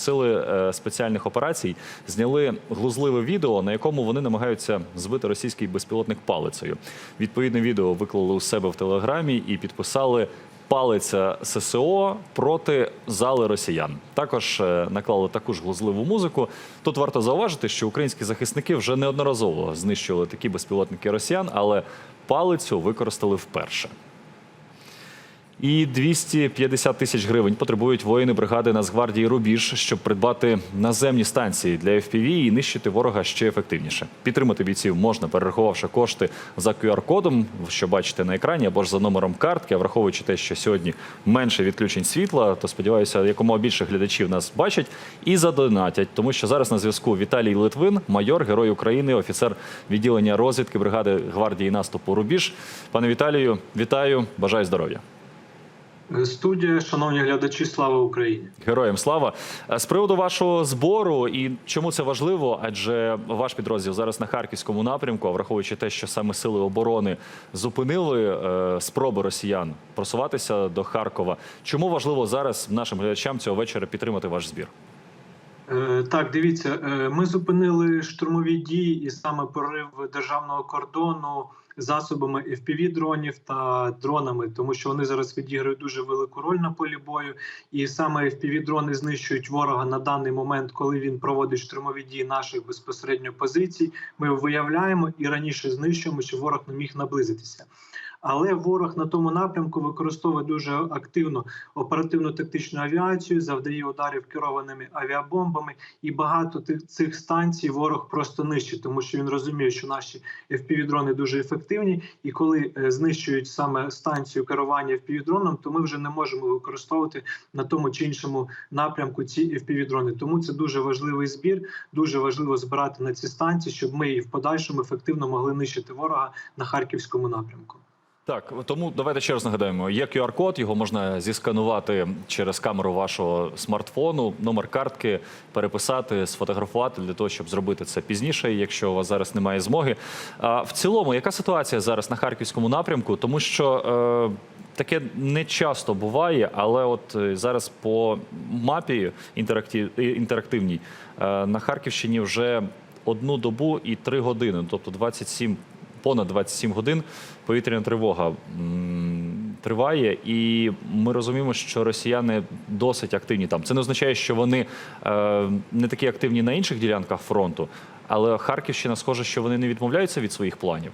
Сили е, спеціальних операцій зняли глузливе відео, на якому вони намагаються збити російський безпілотник палицею. Відповідне відео виклали у себе в телеграмі і підписали. Палиця ССО проти зали росіян. Також е, наклали таку ж глузливу музику. Тут варто зауважити, що українські захисники вже неодноразово знищували такі безпілотники росіян, але палицю використали вперше. І 250 тисяч гривень потребують воїни бригади Нацгвардії Рубіж, щоб придбати наземні станції для FPV і нищити ворога ще ефективніше. Підтримати бійців можна, перерахувавши кошти за QR-кодом, що бачите на екрані, або ж за номером картки. А враховуючи те, що сьогодні менше відключень світла, то сподіваюся, якомога більше глядачів нас бачать і задонатять, тому що зараз на зв'язку Віталій Литвин, майор, герой України, офіцер відділення розвідки бригади гвардії наступу Рубіж. Пане Віталію, вітаю, бажаю здоров'я. Студія, шановні глядачі, слава Україні! Героям слава Е, з приводу вашого збору і чому це важливо? Адже ваш підрозділ зараз на харківському напрямку, а враховуючи те, що саме сили оборони зупинили е, спроби росіян просуватися до Харкова. Чому важливо зараз нашим глядачам цього вечора підтримати ваш збір? Е, Так, дивіться, е, ми зупинили штурмові дії і саме прорив державного кордону засобами fpv дронів та дронами, тому що вони зараз відіграють дуже велику роль на полі бою. І саме fpv дрони знищують ворога на даний момент, коли він проводить штурмові дії наших безпосередньо позицій. Ми виявляємо і раніше знищуємо, щоб ворог не міг наблизитися. Але ворог на тому напрямку використовує дуже активно оперативну тактичну авіацію, завдає ударів керованими авіабомбами, і багато тих цих станцій ворог просто нищить, тому що він розуміє, що наші FPV-дрони дуже ефективні, і коли е, знищують саме станцію керування FPV-дроном, то ми вже не можемо використовувати на тому чи іншому напрямку ці FPV-дрони. Тому це дуже важливий збір. Дуже важливо збирати на ці станції, щоб ми і в подальшому ефективно могли нищити ворога на харківському напрямку. Так, тому давайте ще раз нагадаємо: є QR-код, його можна зісканувати через камеру вашого смартфону, номер картки, переписати, сфотографувати для того, щоб зробити це пізніше, якщо у вас зараз немає змоги. А в цілому, яка ситуація зараз на харківському напрямку? Тому що е, таке не часто буває, але от е, зараз по мапі інтерактив, е, інтерактивній е, на Харківщині вже одну добу і три години, тобто 27 понад 27 годин повітряна тривога триває, і ми розуміємо, що росіяни досить активні там. Це не означає, що вони е, не такі активні на інших ділянках фронту, але Харківщина схоже, що вони не відмовляються від своїх планів.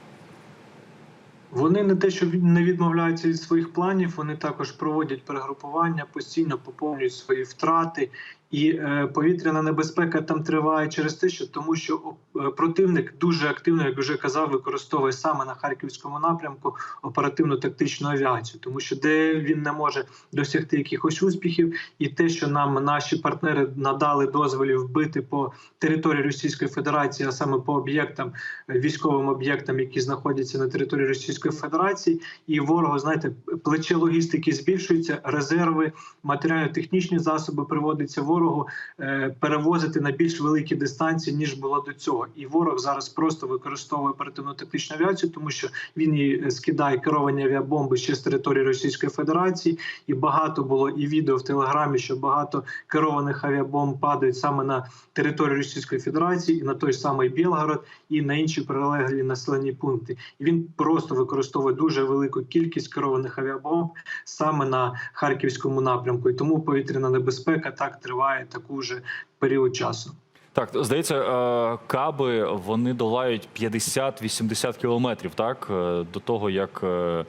Вони не те, що не відмовляються від своїх планів, вони також проводять перегрупування, постійно поповнюють свої втрати. І е, повітряна небезпека там триває через те, що тому, що е, противник дуже активно, як вже казав, використовує саме на харківському напрямку оперативну тактичну авіацію, тому що де він не може досягти якихось успіхів, і те, що нам наші партнери надали дозволів вбити по території Російської Федерації, а саме по об'єктам е, військовим об'єктам, які знаходяться на території Російської Федерації, і ворогу, знаєте, плече логістики збільшується, резерви, матеріально-технічні засоби приводиться ворогу е, перевозити на більш великі дистанції ніж було до цього. І ворог зараз просто використовує оперативну тактичну авіацію, тому що він її скидає керовані авіабомби ще з території Російської Федерації, і багато було і відео в телеграмі, що багато керованих авіабомб падають саме на територію Російської Федерації, і на той самий Білгород, і на інші прилеглі населені пункти. І він просто використовує дуже велику кількість керованих авіабомб саме на харківському напрямку. І тому повітряна небезпека так триває таку же період часу. Так, здається, е, каби вони долають 50-80 кілометрів, так е, до того як е,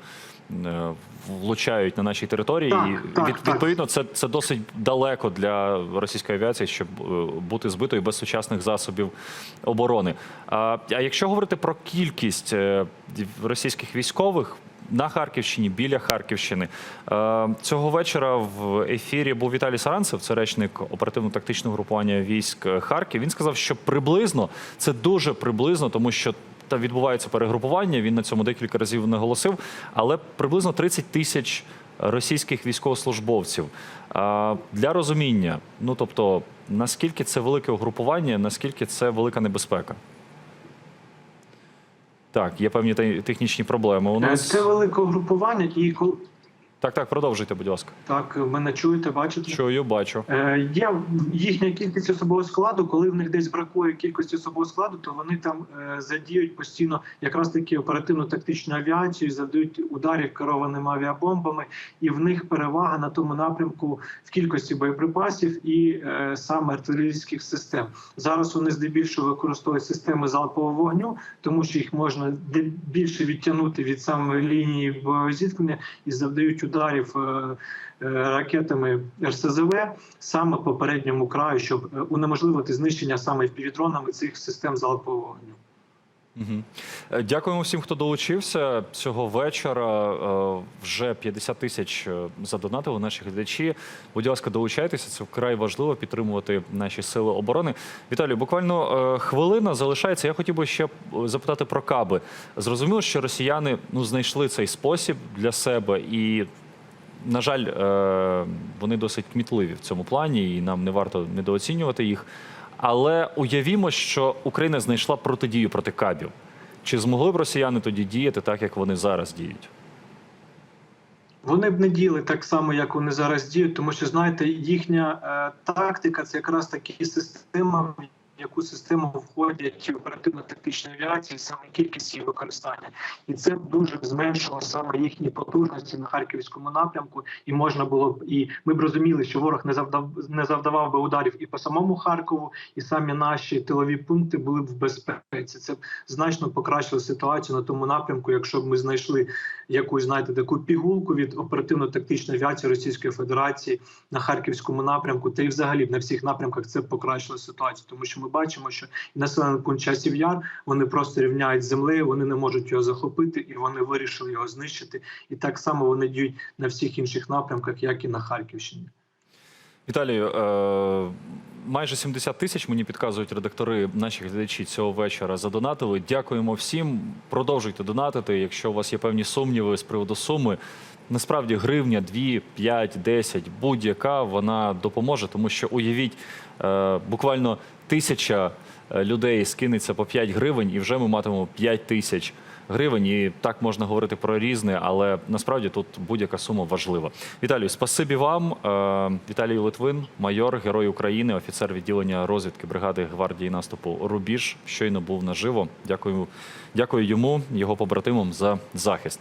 влучають на нашій території. Так, і так, від, так. відповідно, це, це досить далеко для російської авіації, щоб е, бути збитою без сучасних засобів оборони. А, а якщо говорити про кількість е, російських військових. На Харківщині, біля Харківщини Е, цього вечора в ефірі був Віталій Саранцев, це речник оперативно-тактичного групування військ Харків. Він сказав, що приблизно це дуже приблизно, тому що там відбувається перегрупування. Він на цьому декілька разів наголосив, але приблизно 30 тисяч російських військовослужбовців. Е, Для розуміння, ну тобто, наскільки це велике угрупування, наскільки це велика небезпека. Так, є певні технічні проблеми у нас. Це велике угрупування, і Так, так, продовжуйте, будь ласка. Так, мене чуєте, бачите? Чую, бачу. Е, Є їхня кількість особового складу. Коли в них десь бракує кількості особового складу, то вони там е, задіють постійно якраз таки оперативно-тактичну авіацію, завдають ударів керованими авіабомбами, і в них перевага на тому напрямку в кількості боєприпасів і е, саме артилерійських систем. Зараз вони здебільшого використовують системи залпового вогню, тому що їх можна більше відтягнути від самої лінії зіткнення і завдають ударів. е, е, ракетами РСЗВ саме по передньому краю, щоб е, унеможливити знищення саме впівдронами цих систем залпового вогню. Угу. Дякуємо всім, хто долучився цього вечора. е, Вже 50 тисяч е, задонатили наші глядачі. Будь ласка, долучайтеся. Це вкрай важливо підтримувати наші сили оборони. Віталію, буквально хвилина залишається. Я хотів би ще запитати про каби. Зрозуміло, що росіяни ну знайшли цей спосіб для себе і. На жаль, вони досить кмітливі в цьому плані, і нам не варто недооцінювати їх. Але уявімо, що Україна знайшла протидію проти кабів. Чи змогли б росіяни тоді діяти так, як вони зараз діють? Вони б не діяли так само, як вони зараз діють, тому що знаєте, їхня е, тактика це якраз такі система, яку систему входять оперативно-тактичні авіації, саме кількість її використання, і це дуже зменшило саме їхні потужності на харківському напрямку. І можна було б і ми б розуміли, що ворог не завдав не завдавав би ударів і по самому Харкову, і самі наші тилові пункти були б в безпеці. Це б значно покращило ситуацію на тому напрямку, якщо б ми знайшли якусь знаєте таку пігулку від оперативно-тактичної авіації Російської Федерації на харківському напрямку, та й взагалі на всіх напрямках це б покращило ситуацію, тому що ми бачимо, що населений пункт часів яр вони просто рівняють землею, вони не можуть його захопити, і вони вирішили його знищити. І так само вони діють на всіх інших напрямках, як і на Харківщині. Віталію, е, майже 70 тисяч мені підказують редактори, наші глядачі цього вечора задонатили. Дякуємо всім. Продовжуйте донатити. Якщо у вас є певні сумніви з приводу суми, насправді гривня, 2, 5, 10, будь-яка вона допоможе, тому що уявіть, е, буквально тисяча е, людей скинеться по 5 гривень, і вже ми матимемо 5 тисяч гривень. І так можна говорити про різне, але насправді тут будь-яка сума важлива. Віталію, спасибі вам. Е, Віталій Литвин, майор, герой України, офіцер відділення розвідки бригади гвардії наступу Рубіж. Щойно був наживо. Дякую, дякую йому, його побратимам за захист.